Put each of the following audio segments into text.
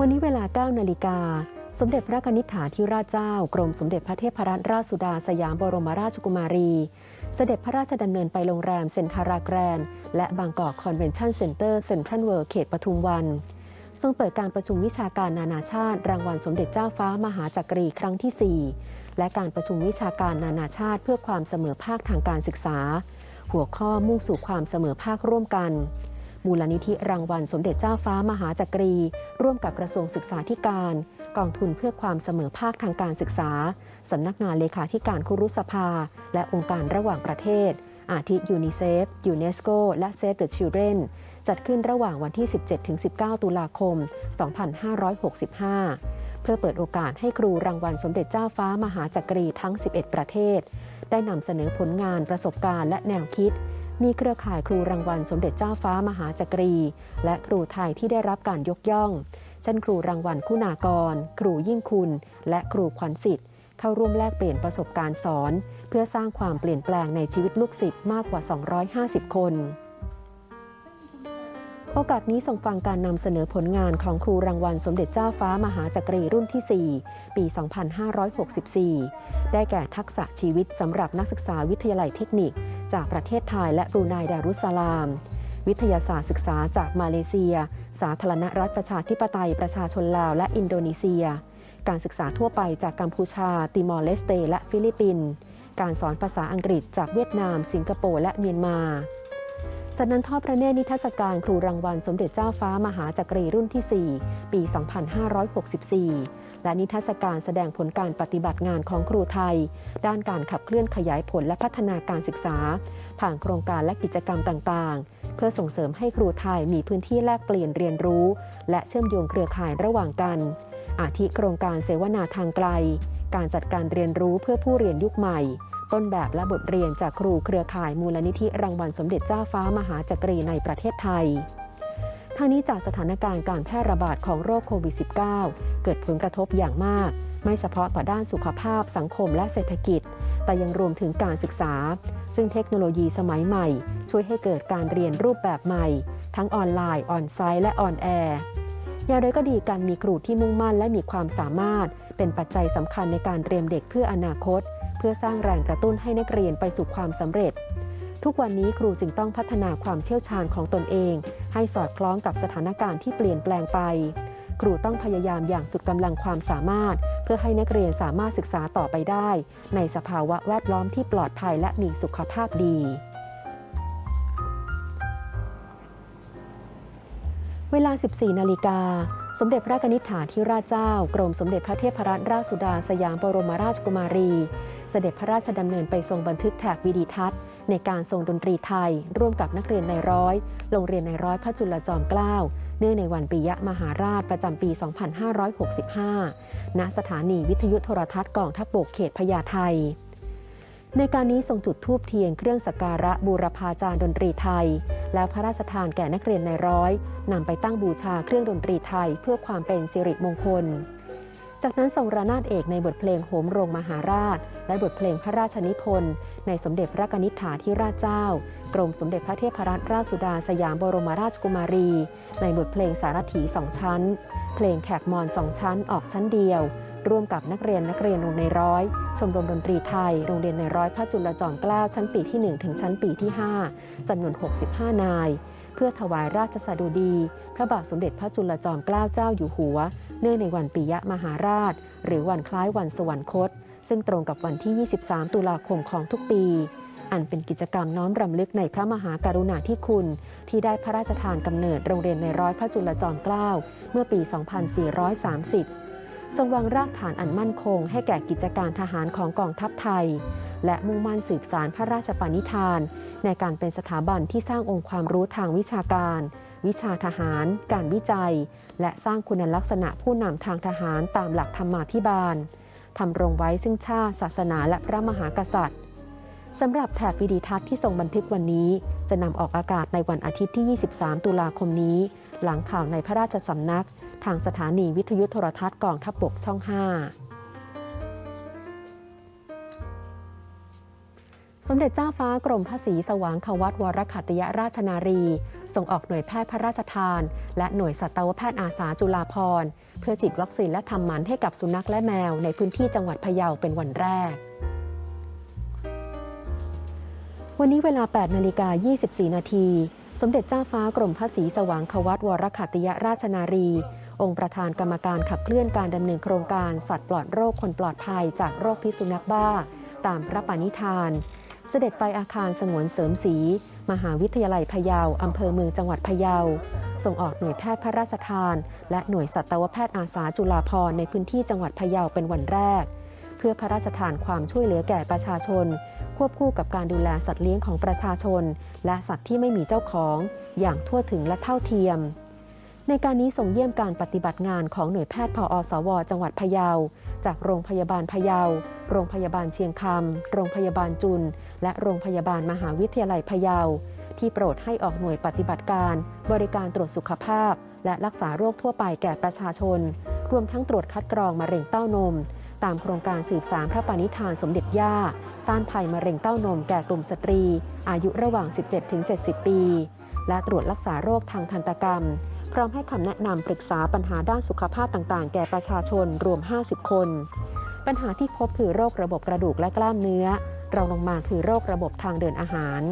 วันนี้เวลา 9 นาฬิกา สมเด็จพระนิษฐาธิราชเจ้า กรมสมเด็จพระเทพรัตนราชสุดาสยามบรมราชกุมารี เสด็จพระราชดำเนินไปโรงแรมเซนทาราแกรนและบางกอกคอนเวนชั่นเซ็นเตอร์เซ็นทรัลเวิลด์เขตปทุมวัน ทรงเปิดการประชุมวิชาการนานาชาติ รางวัลสมเด็จเจ้าฟ้ามหาจักรีครั้งที่ 4 และการประชุมวิชาการนานาชาติ เพื่อความเสมอภาคทางการศึกษา หัวข้อมุ่งสู่ความเสมอภาคร่วมกัน มูลนิธิรางวัลสมเด็จเจ้าฟ้ามหาจักรี ร่วมกับกระทรวงศึกษาธิการ กองทุนเพื่อความเสมอภาคทางการศึกษา สำนักงานเลขาธิการคุรุสภา และองค์การระหว่างประเทศ อาทิยูนิเซฟ ยูเนสโก และ Save the Children จัดขึ้นระหว่างวันที่ 17-19 ตุลาคม 2565 เพื่อเปิดโอกาสให้ครูรางวัลสมเด็จเจ้าฟ้ามหาจักรีทั้ง 11 ประเทศ ได้นำเสนอผลงานประสบการณ์และแนวคิด มีเครือข่ายครูรางวัลสมเด็จเจ้าฟ้ามหาจักรี และครูไทยที่ได้รับการยกย่อง เช่นครูรางวัลคุณากร ครูยิ่งคุณ และครูขวัญสิทธิ์ เข้าร่วมแลกเปลี่ยนประสบการณ์สอน เพื่อสร้างความเปลี่ยนแปลงในชีวิตลูกศิษย์มากกว่า 250 คนโอกาสนี้ส่งฟังการนำเสนอผลงานของครูรางวัลสมเด็จเจ้าฟ้ามหาจักรีรุ่นที่ 4 ปี 2564 ได้แก่ทักษะชีวิตสำหรับนักศึกษาวิทยาลัยเทคนิค จากประเทศไทยและบรูไนดารุสลาม วิทยาศาสตร์ศึกษาจากมาเลเซีย สาธารณรัฐประชาธิปไตยประชาชนลาวและอินโดนีเซีย การศึกษาทั่วไปจากกัมพูชา ติมอร์เลสเต และฟิลิปปินส์การสอนภาษาอังกฤษจากเวียดนาม สิงคโปร์และเมียนมาจากนั้นทอดพระเนตรนิทรรศการครูรางวัลสมเด็จเจ้าฟ้ามหาจักรีรุ่นที่ 4 ปี 2564 และนิทรรศการแสดงผลการปฏิบัติงานของครูไทย ด้านการขับเคลื่อนขยายผลและพัฒนาการศึกษา ผ่านโครงการและกิจกรรมต่างๆ เพื่อส่งเสริมให้ครูไทยมีพื้นที่แลกเปลี่ยนเรียนรู้ และเชื่อมโยงเครือข่ายระหว่างกัน อาทิโครงการเสวนาทางไกล การจัดการเรียนรู้เพื่อผู้เรียนยุคใหม่ ต้นแบบและบทเรียนจากครูเครือข่ายมูลนิธิรางวัลสมเด็จเจ้าฟ้ามหาจักรีในประเทศไทย ทางนี้จากสถานการณ์การแพร่ระบาดของโรคโควิด -19 เกิดผลกระทบอย่างมาก ไม่เฉพาะต่อด้านสุขภาพสังคมและเศรษฐกิจ แต่ยังรวมถึงการศึกษา ซึ่งเทคโนโลยีสมัยใหม่ ช่วยให้เกิดการเรียนรูปแบบใหม่ ทั้งออนไลน์ ออนไซต์ และออนแอร์อย่างไรก็ดีการมีครูที่มุ่งมั่นและมีความสามารถ เป็นปัจจัยสำคัญในการเตรียมเด็กเพื่ออนาคต เพื่อสร้างแรงกระตุ้นให้นักเรียนไปสู่ความสำเร็จ ทุกวันนี้ครูจึงต้องพัฒนาความเชี่ยวชาญของตนเอง ให้สอดคล้องกับสถานการณ์ที่เปลี่ยนแปลงไป ครูต้องพยายามอย่างสุดกำลังความสามารถ เพื่อให้นักเรียนสามารถศึกษาต่อไปได้ ในสภาวะแวดล้อมที่ปลอดภัยและมีสุขภาพดี เวลา 14 นาฬิกาสมเด็จพระนิษฐาธิราชเจ้า กรมสมเด็จพระเทพรัตนราชสุดาสยามบรมราชกุมารี เสด็จพระราชดำเนินไปทรงบันทึกแถบวิดีทัศน์ ในการทรงดนตรีไทย ร่วมกับนักเรียนในร้อย โรงเรียนในร้อยพระจุลจอมเกล้าเนื่องในวันปิยมหาราชประจำปี 2565 ณ สถานีวิทยุโทรทัศน์กองทัพบกเขตพญาไทในการนี้ทรงจุดธูปเทียนเครื่องสักการะบูรพาจารย์ดนตรีไทย แล้วพระราชทานแก่นักเรียนในร้อยนำไปตั้งบูชาเครื่องดนตรีไทยเพื่อความเป็นสิริมงคล จากนั้นทรงระนาดเอกในบทเพลงโหมโรงมหาราช และบทเพลงพระราชนิพนธ์ในสมเด็จพระกนิษฐาธิราชเจ้า กรมสมเด็จพระเทพรัตนราชสุดาสยามบรมราชกุมารี ในบทเพลงสารถีสองชั้น เพลงแขกมอนสองชั้นออกชั้นเดียว ร่วมกับนักเรียนนักเรียนโรงในร้อย ชมรมดนตรีไทย โรงเรียนในร้อยพระจุลจอมเกล้าชั้นปีที่ 1 ถึงชั้นปีที่ 5จำนวน 65 นาย เพื่อถวายราชสดุดี พระบาทสมเด็จพระจุลจอมเกล้าเจ้าอยู่หัว เนื่องในวันปิยมหาราช หรือวันคล้ายวันสวรรคต ซึ่งตรงกับวันที่ 23 ตุลาคมของทุกปี อันเป็นกิจกรรมน้อมรำลึกในพระมหากรุณาธิคุณ ที่ได้พระราชทานกำเนิดโรงเรียนในร้อยพระจุลจอมเกล้าเมื่อปี 2430 ทรงวางรากฐานอันมั่นคง ให้แก่กิจการทหารของกองทัพไทย และมุ่งมั่นสืบสารพระราชปณิธาน ในการเป็นสถาบันที่สร้างองค์ความรู้ทางวิชาการ วิชาทหาร การวิจัย และสร้างคุณลักษณะผู้นำทางทหารตามหลักธรรมาภิบาลทำรงไว้ซึ่งชาติศาสนาและพระมหากษัตริย์สำหรับแถบวิดีทัศน์ที่ทรงบันทึกวันนี้ จะนำออกอากาศในวันอาทิตย์ที่ 23 ตุลาคมนี้ หลังข่าวในพระราชสำนัก ทางสถานีวิทยุโทรทัศน์กองทัพบกช่อง 5สมเด็จเจ้าฟ้ากรมพระศรีสว่างควัตวรขัตยราชนารี ส่งออกหน่วยแพทย์พระราชทาน และหน่วยสัตวแพทย์อาสาจุฬาภรณ์เพื่อฉีดวัคซีนและทำหมันให้กับสุนัขและแมวในพื้นที่จังหวัดพะเยาเป็นวันแรก วันนี้เวลา 8 นาฬิกา 24 นาที สมเด็จเจ้าฟ้ากรมพระศรีสว่างควัตวรขัติยราชนารี องค์ประธานกรรมการขับเคลื่อนการดำเนินโครงการสัตว์ปลอดโรคคนปลอดภัยจากโรคพิษสุนัขบ้า ตามพระปณิธาน เสด็จไปอาคารสงวนเสริมสีมหาวิทยาลัยพะเยาอำเภอเมืองจังหวัดพะเยา ส่งออกหน่วยแพทย์พระราชทาน และหน่วยสัตวแพทย์อาสาจุฬาภรณ์ในพื้นที่จังหวัดพะเยาเป็นวันแรก เพื่อพระราชทานความช่วยเหลือแก่ประชาชน ควบคู่กับการดูแลสัตว์เลี้ยงของประชาชน และสัตว์ที่ไม่มีเจ้าของ อย่างทั่วถึงและเท่าเทียม ในการนี้ส่งเยี่ยมการปฏิบัติงานของหน่วยแพทย์พออสว จังหวัดพะเยา จากโรงพยาบาลพะเยา โรงพยาบาลเชียงคำ โรงพยาบาลจุน และโรงพยาบาลมหาวิทยาลัยพะเยา ที่โปรดให้ออกหน่วยปฏิบัติการ บริการตรวจสุขภาพ และรักษาโรคทั่วไปแก่ประชาชน รวมทั้งตรวจคัดกรองมะเร็งเต้านม ตามโครงการสืบสารพระปณิธานสมเด็จย่า ต้านภัยมะเร็งเต้านมแก่กลุ่มสตรี อายุระหว่าง 17-70 ปี และตรวจรักษาโรคทางทันตกรรม พร้อมให้คำแนะนำปรึกษาปัญหาด้านสุขภาพต่างๆ แก่ประชาชนรวม 50 คน ปัญหาที่พบคือโรคระบบกระดูกและกล้ามเนื้อ รองลงมาคือโรคระบบทางเดินอาหาร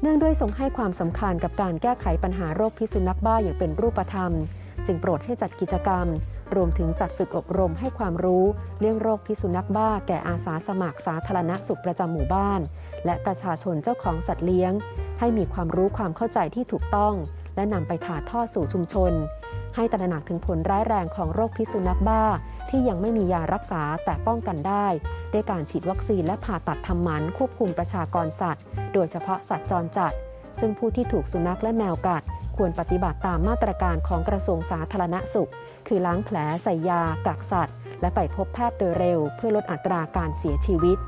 เนื่องด้วยทรงให้ความสำคัญกับการแก้ไขปัญหาโรคพิษสุนัขบ้าอย่างเป็นรูปธรรม จึงโปรดให้จัดกิจกรรม รวมถึงจัดฝึกอบรมให้ความรู้เรื่องโรคพิษสุนัขบ้า แก่อาสาสมัครสาธารณสุขประจำหมู่บ้าน และประชาชนเจ้าของสัตว์เลี้ยง ให้มีความรู้ความเข้าใจที่ถูกต้อง และนำไปถ่ายทอดสู่ชุมชน ให้ตระหนักถึงผลร้ายแรงของโรคพิษสุนัขบ้า ที่ยังไม่มียารักษาแต่ป้องกันได้ ด้วยการฉีดวัคซีนและผ่าตัดทำหมันควบคุมประชากรสัตว์ โดยเฉพาะสัตว์จรจัด ซึ่งผู้ที่ถูกสุนัขและแมวกัด ควรปฏิบัติตามมาตรการของกระทรวงสาธารณสุข คือล้างแผลใส่ยากักสัตว์ และไปพบแพทย์โดยเร็ว เพื่อลดอัตราการเสียชีวิต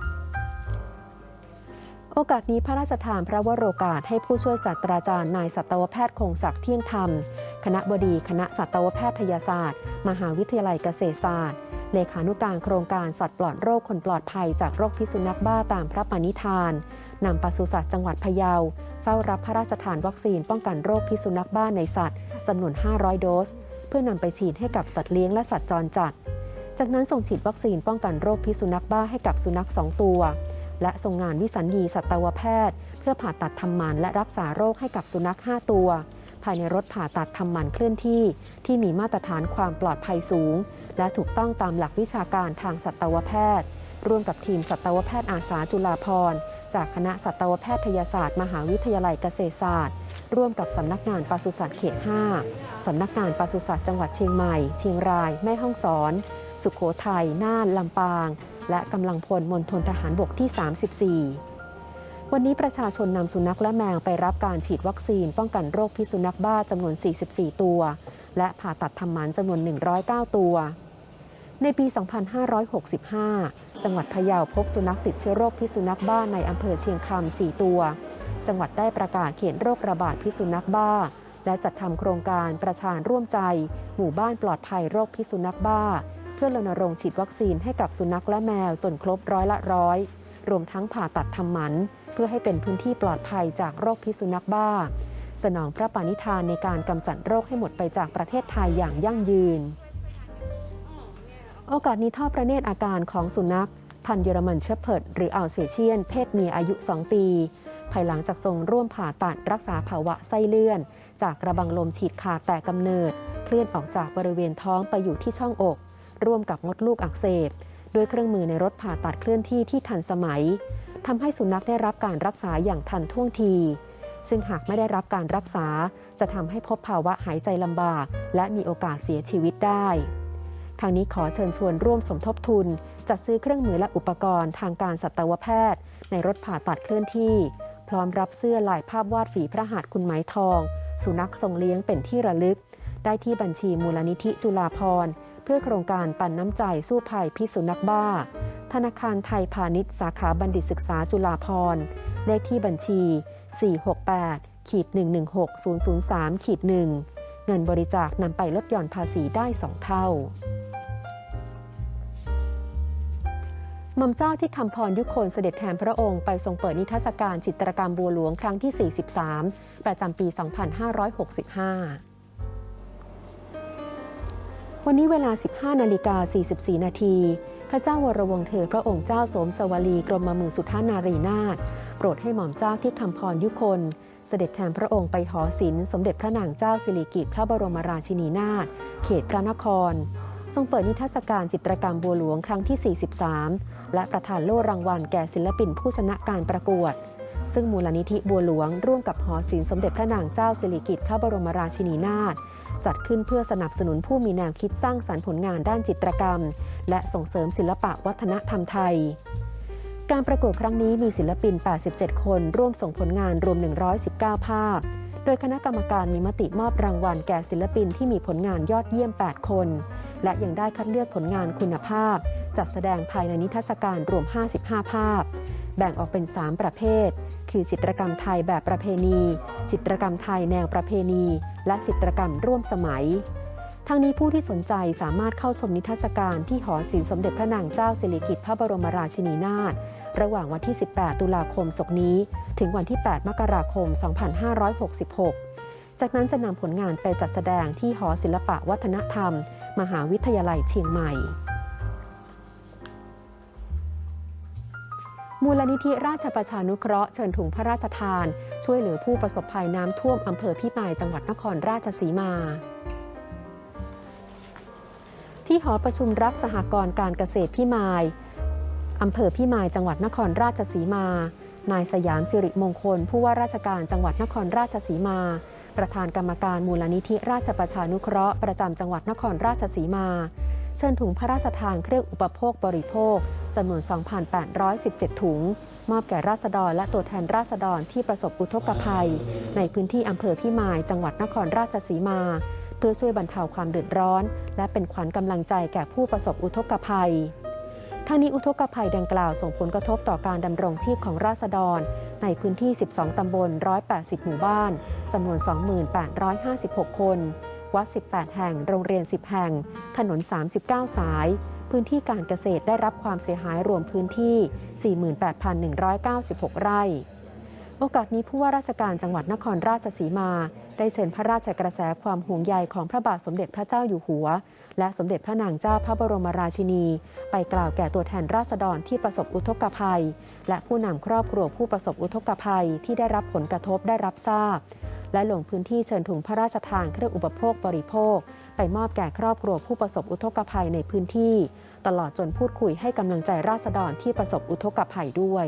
โอกาสนี้พระราชทานพระวโรกาสให้ผู้ช่วยศาสตราจารย์นายสัตวแพทย์คงศักดิ์เที่ยงธรรม คณะบดีคณะสัตวแพทยศาสตร์ มหาวิทยาลัยเกษตรศาสตร์ เลขานุการโครงการสัตว์ปลอดโรคคนปลอดภัยจากโรคพิษสุนัขบ้าตามพระปณิธานนำปศุสัตว์จังหวัดพะเยา เฝ้ารับพระราชทานวัคซีนป้องกันโรคพิษสุนัขบ้าในสัตว์จำนวน 500 โดส เพื่อนำไปฉีดให้กับสัตว์เลี้ยงและสัตว์จรจัด จากนั้นส่งฉีดวัคซีนป้องกันโรคพิษสุนัขบ้าให้กับสุนัข 2 ตัว และส่งงานวิสัญญีสัตวแพทย์ เพื่อผ่าตัดทำหมันและรักษาโรคให้กับสุนัข 5 ตัว ภายในรถผ่าตัดทำหมันเคลื่อนที่ ที่มีมาตรฐานความปลอดภัยสูง และถูกต้องตามหลักวิชาการทางสัตวแพทย์ ร่วมกับทีมสัตวแพทย์อาสาจุฬาภรณ์จากคณะสัตวแพทยศาสตร์ มหาวิทยาลัยเกษตรศาสตร์ ร่วมกับสำนักงานปศุสัตว์เขต 5 สำนักงานปศุสัตว์จังหวัดเชียงใหม่ เชียงราย แม่ฮ่องสอน สุขโขทัย น่าน ลำปาง และกำลังพลมณฑลทหารบกที่ 34 วันนี้ประชาชนนำสุนัขและแมวไปรับการฉีดวัคซีน ป้องกันโรคพิษสุนัขบ้าจำนวน 44 ตัว และผ่าตัดทำหมันจำนวน 109 ตัว ในปี 2565 จังหวัดพะเยาพบสุนัขติดเชื้อโรคพิษสุนัขบ้าในอำเภอเชียงคำ4ตัว จังหวัดได้ประกาศเขียนโรคระบาดพิษสุนัขบ้า และจัดทำโครงการประชานร่วมใจ หมู่บ้านปลอดภัยโรคพิษสุนัขบ้า พื่อรณรงค์ฉีดวัคซีนให้กับสุนัขและแมวจนครบร้อยละร้อยรวมทั้งผ่าตัดทำหมัน เพื่อให้เป็นพื้นที่ปลอดภัยจากโรคพิษสุนัขบ้า สนองพระปณิธานในการกำจัดโรคให้หมดไปจากประเทศไทยอย่างยั่งยืน โอกาสนี้ทอดพระเนตรอาการของสุนัข พันเยอรมันเชพเพิร์ดหรืออัลเซเชียน เพศเมียอายุ 2 ปี ภายหลังจากทรงร่วมผ่าตัดรักษาภาวะไส้เลื่อน จากกระบังลมฉีดขาดแต่กำเนิด เคลื่อนออกจากบริเวณท้องไปอยู่ที่ช่องอก ร่วมกับมดลูกอักเสบด้วยเครื่องมือในรถผ่าตัดเคลื่อนที่ที่ทันสมัยทำให้สุนัขได้รับการรักษาอย่างทันท่วงที ซึ่งหากไม่ได้รับการรักษา จะทำให้พบภาวะหายใจลำบาก และมีโอกาสเสียชีวิตได้ ทางนี้ขอเชิญชวนร่วมสมทบทุน จัดซื้อเครื่องมือและอุปกรณ์ทางการสัตวแพทย์ ในรถผ่าตัดเคลื่อนที่ พร้อมรับเสื้อลายภาพวาดฝีพระหัตถ์คุณไหมทอง สุนัขทรงเลี้ยงเป็นที่ระลึก ได้ที่บัญชีมูลนิธิจุฬาภรณ์ เพื่อโครงการปันน้ำใจสู้ภัยพิษสุนัขบ้า ธนาคารไทยพาณิชย์สาขาบัณฑิตศึกษาจุฬาภรณ์เลขที่บัญชี 468ขีด116 003ขีด1เงินบริจาคนำไปลดหย่อนภาษีได้ 2 เท่าหม่อมเจ้าที่คำพรยุคนเสด็จแทนพระองค์ไปทรงเปิดนิทรรศการจิตรกรรมบัวหลวงครั้งที่ 43 ประจำปี 2565 วันนี้เวลา 15นาฬิกา44 นาทีพระเจ้าวรวงศ์เธอพระองค์เจ้าสมสวลีกรมมือสุทานารีนาถโปรดให้หม่อมเจ้าที่คำพรยุคน เสด็จแทนพระองค์ไปหอศิลป์สมเด็จพระนางเจ้าสิริกิติ์พระบรมราชินีนาถเขตพระนคร ทรงเปิดนิทรรศการจิตรกรรมบัวหลวงครั้งที่ 43 และประทานโล่รางวัลแก่ศิลปินผู้ชนะการประกวด ซึ่งมูลนิธิบัวหลวงร่วมกับหอศิลป์สมเด็จพระนางเจ้าสิริกิติ์พระบรมราชินีนาถ จัดขึ้นเพื่อสนับสนุนผู้มีแนวคิดสร้างสรรค์ผลงานด้านจิตรกรรม และส่งเสริมศิลปะวัฒนธรรมไทย การประกวดครั้งนี้มีศิลปิน 87 คน ร่วมส่งผลงานรวม 119 ภาพ โดยคณะกรรมการมีมติมอบรางวัลแก่ศิลปินที่มีผลงานยอดเยี่ยม 8 คน และยังได้คัดเลือกผลงานคุณภาพ จัดแสดงภายในนิทรรศการรวม 55 ภาพ แบ่งออกเป็น 3 ประเภท คือจิตรกรรมไทยแบบประเพณี จิตรกรรมไทยแนวประเพณี และจิตรกรรมร่วมสมัย ทั้งนี้ผู้ที่สนใจสามารถเข้าชมนิทรรศการที่หอศิลป์สมเด็จพระนางเจ้าสิริกิติ์พระบรมราชินีนาถระหว่างวันที่ 18 ตุลาคมศกนี้ ถึงวันที่ 8 มกราคม 2566 จากนั้นจะนำผลงานไปจัดแสดงที่หอศิลปะวัฒนธรรม มหาวิทยาลัยเชียงใหม่ มูลนิธิราชประชานุเคราะห์เชิญถุงพระราชทาน ช่วยเหลือผู้ประสบภัยน้ำท่วมอำเภอพิมายจังหวัดนครราชสีมาที่หอประชุมรักสหกรณ์การเกษตรพิมายอำเภอพิมายจังหวัดนครราชสีมา นายสยามสิริมงคล ผู้ว่าราชการจังหวัดนครราชสีมา ประธานกรรมการมูลนิธิราชประชานุเคราะห์ประจำจังหวัดนครราชสีมา เชิญถุงพระราชทานเครื่องอุปโภคบริโภค จำนวน 2,817 ถุง มอบแก่ราษฎรและตัวแทนราษฎรที่ประสบอุทกภัย ในพื้นที่อำเภอพิมายจังหวัดนครราชสีมา เพื่อช่วยบรรเทาความเดือดร้อน และเป็นขวัญกำลังใจแก่ผู้ประสบอุทกภัยทั้งนี้อุทกภัยดังกล่าวส่งผลกระทบต่อการดำรงชีพของราษฎร ในพื้นที่ 12 ตำบล 180 หมู่บ้าน จำนวน 2856 คน วัด 18 แห่ง โรงเรียน 10 แห่ง ถนน 39 สาย พื้นที่การเกษตรได้รับความเสียหายรวมพื้นที่ 48,196 ไร่ โอกาสนี้ผู้ว่าราชการจังหวัดนครราชสีมา ได้เชิญพระราชกระแสความห่วงใยของพระบาทสมเด็จพระเจ้าอยู่หัว และสมเด็จพระนางเจ้าพระบรมราชินี ไปกล่าวแก่ตัวแทนราษฎรที่ประสบอุทกภัย และผู้นำครอบครัวผู้ประสบอุทกภัยที่ได้รับผลกระทบได้รับทราบ และลงพื้นที่เชิญถุงพระราชทานเครื่องอุปโภคบริโภค ไปมอบแก่ครอบครัวผู้ประสบอุทกภัยในพื้นที่ ตลอดจนพูดคุยให้กำลังใจราษฎรที่ประสบอุทกภัยด้วย